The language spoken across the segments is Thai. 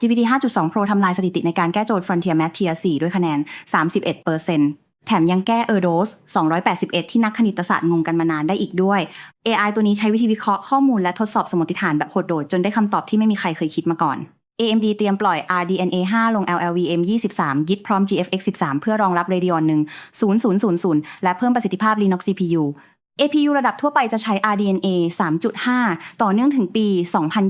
GPT 5.2 Pro ทำลายสถิติในการแก้โจทย์ Frontier Math Tier 4 ด้วยคะแนน 31%แถมยังแก้ Erdos 281 ที่นักคณิตศาสตร์งงกันมานานได้อีกด้วย AI ตัวนี้ใช้วิธีวิเคราะห์ข้อมูลและทดสอบสมมติฐานแบบโหดโดดจนได้คำตอบที่ไม่มีใครเคยคิดมาก่อน AMD เตรียมปล่อย RDNA 5 ลง LLVM 23 Git พร้อม GFX 13 เพื่อรองรับ Radeon 1 0000 และเพิ่มประสิทธิภาพ Linux CPU APU ระดับทั่วไปจะใช้ RDNA 3.5 ต่อเนื่องถึงปี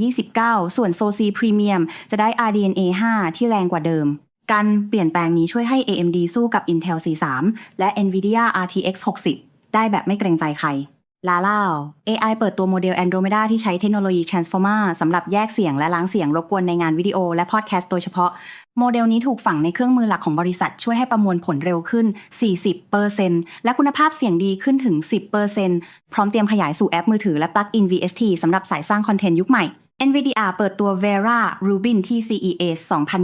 2029 ส่วน SoC Premium จะได้ RDNA 5 ที่แรงกว่าเดิม การเปลี่ยนแปลงนี้ช่วยให้ AMD สู้กับ Intel C3 และ NVIDIA RTX 60 ได้แบบไม่เกรงใจใคร ลาล่า AI เปิดตัวโมเดล Andromeda ที่ใช้เทคโนโลยี Transformer สำหรับแยกเสียงและล้างเสียงรบกวนในงานวิดีโอและพอดแคสต์โดยเฉพาะ โมเดลนี้ถูกฝังในเครื่องมือหลักของบริษัทช่วยให้ประมวลผลเร็วขึ้น 40%และคุณภาพเสียงดีขึ้นถึง 10%พร้อมเตรียมขยายสู่แอปมือถือและ Plug-in VST สำหรับสายสร้างคอนเทนต์ยุคใหม่ NVIDIA เปิดตัว Vera Rubin ที่ CES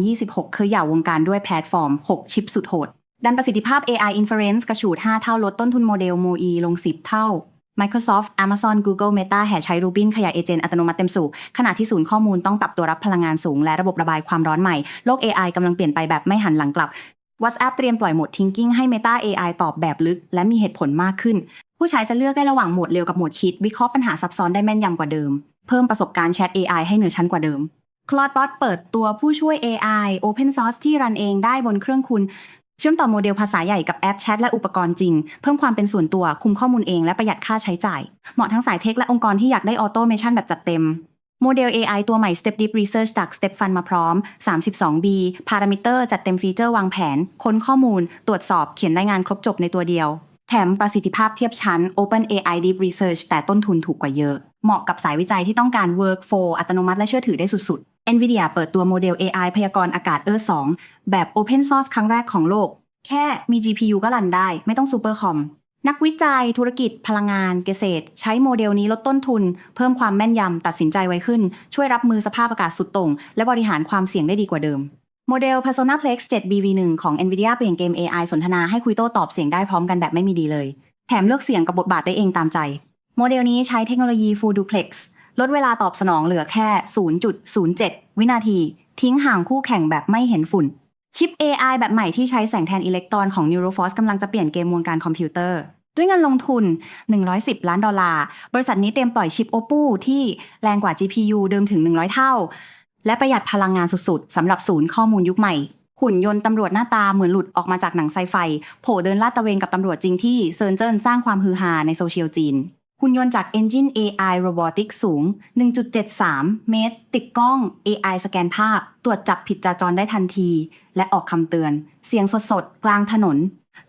2026เคยหย่าวงการด้วยแพลตฟอร์ม 6 ชิปสุดโหดดันประสิทธิภาพ AI Inference กระฉูด 5 เท่าลดต้นทุนโมเดล MoE ลง 10 เท่า Microsoft Amazon Google Meta แห่ใช้ Rubin ขยายเอเจนต์อัตโนมัติเต็มสูบขณะที่ศูนย์ข้อมูลต้องปรับตัวรับพลังงานสูง และระบบระบายความร้อนใหม่ โลก AI กำลังเปลี่ยนไปแบบไม่หันหลังกลับ WhatsApp เตรียมปล่อยโหมด Thinking ให้ Meta AI ตอบแบบลึก และมีเหตุผลมากขึ้น ผู้ใช้จะเลือกได้ระหว่างโหมดเร็วกับโหมดคิด วิเคราะห์ปัญหาซับซ้อนได้แม่นยำกว่าเดิม เพิ่มประสบการณ์แชท AI ให้เหนือชั้นกว่าเดิม Claude เปิดตัวผู้ช่วย AI Open Source ที่รันเองได้บนเครื่องคุณ เชื่อมต่อโมเดลภาษาใหญ่กับแอปแชทและอุปกรณ์จริง เพิ่มความเป็นส่วนตัวคุมข้อมูลเองและประหยัดค่าใช้จ่าย เหมาะทั้งสายเทคและองค์กรที่อยากได้ออโตเมชันแบบจัดเต็มโมเดล AI ตัวใหม่ Step Deep Research จาก Step Fund มาพร้อม 32B พารามิเตอร์จัดเต็มฟีเจอร์วางแผน ค้นข้อมูล ตรวจสอบเขียนรายงานครบจบในตัวเดียว แถมประสิทธิภาพเทียบชั้น Open AI Deep Research แต่ต้นทุนถูกกว่าเยอะ เหมาะกับสายวิจัยที่ต้องการ workflow อัตโนมัติและเชื่อถือได้สุดๆ NVIDIA เปิดตัวโมเดล AI พยากรณ์อากาศ Earth 2 แบบ Open Source ครั้งแรกของโลก แค่มี GPU ก็รันได้ ไม่ต้องซูเปอร์คอมนักวิจัย ธุรกิจ พลังงาน เกษตร ใช้โมเดลนี้ลดต้นทุน เพิ่มความแม่นยำตัดสินใจไวขึ้น ช่วยรับมือสภาพอากาศสุดโต่งและบริหารความเสี่ยงได้ดีกว่าเดิม โมเดล Personaplex 7 BV1 ของ NVIDIA เปลี่ยนเกม AI สนทนาให้คุยโต้ตอบเสียงได้พร้อมกันแบบไม่มีดีเลย แถมเลือกเสียงกับบทบาทได้เองตามใจ โมเดลนี้ใช้เทคโนโลยี Full Duplex ลดเวลาตอบสนองเหลือแค่ 0.07 วินาที ทิ้งห่างคู่แข่งแบบไม่เห็นฝุ่น ชิป AI แบบใหม่ที่ใช้แสงแทนอิเล็กตรอนของ Neuroforce กำลังจะเปลี่ยนเกมวงการคอมพิวเตอร์ ด้วยเงินลงทุน 110 ล้านดอลลาร์ บริษัทนี้เตรียมปล่อยชิป OPPO ที่แรงกว่า GPU เดิมถึง 100 เท่า และประหยัดพลังงานสุดๆสำหรับศูนย์ข้อมูลยุคใหม่ หุ่นยนต์ตำรวจหน้าตาเหมือนหลุดออกมาจากหนังไซไฟโผล่เดินลาดตระเวนกับตำรวจจริงที่เซินเจิ้นสร้างความฮือฮาในโซเชียลจีนหุ่นยนต์จาก Engine AI Robotics สูง 1.73 เมตร ติดกล้อง AI สแกนภาพ ตรวจจับผิดจราจรได้ทันที และออกคำเตือน เสียงสดๆ กลางถนน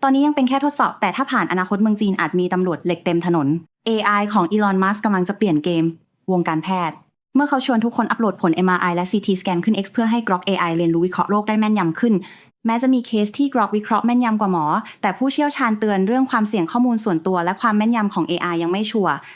ตอนนี้ยังเป็นแค่ทดสอบ แต่ถ้าผ่านอนาคตเมืองจีนอาจมีตำรวจเหล็กเต็มถนน AI ของ Elon Musk กำลังจะเปลี่ยนเกม วงการแพทย์ เมื่อเขาชวนทุกคนอัปโหลดผล MRI และ CT สแกนขึ้น X เพื่อให้ Grok AI เรียนรู้วิเคราะห์โรคได้แม่นยำขึ้น แม้จะมีเคสที่ Grok วิเคราะห์แม่นยำกว่าหมอ แต่ผู้เชี่ยวชาญเตือนเรื่องความเสี่ยงข้อมูลส่วนตัว และความแม่นยำของ AI ยังไม่ชัวร์